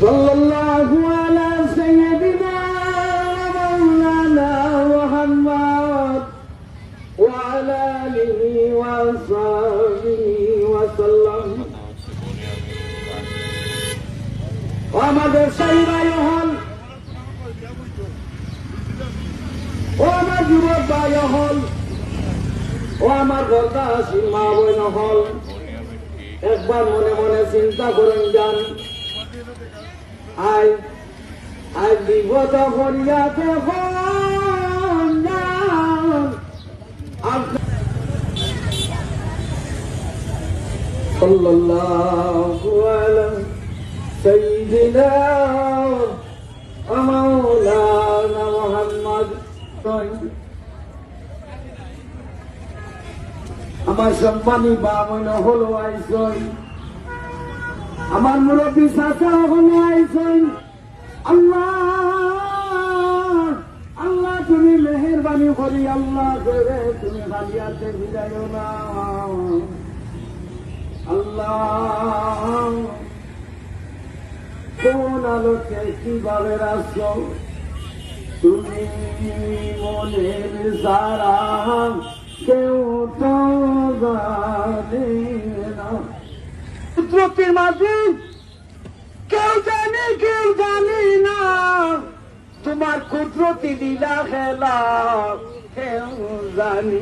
صلى الله على سيدنا مولانا محمد وعلى آله وصحبه وسلم আমাদের সাইরাই হল ও আমার যুবক ভাই হল ও আমার গর্দা আসির মা বোন হল একবার মনে মনে চিন্তা করেন যান আই আই বিপদ করিয়াতে হন যান আপ- সাল্লাল্লাহু আলাইহি سيدنا ومولانا محمد আমার সম্মানী বামন হলো আইসই আমার মুরব্বী হলো আইসই আল্লাহ আল্লাহ, তুমি মেহরবানি করি, আল্লাহ করে তুমি হারিয়াতে বিদায় না। আল্লাহ, কোন আলোকে কীভাবে রাখছ? তুমি মনের সারা কেউ তো জানে না। পুত্রটির মাঝে কেউ জানে কেউ জানে না। তোমার কুদরতি লীলা খেলা কেউ জানি।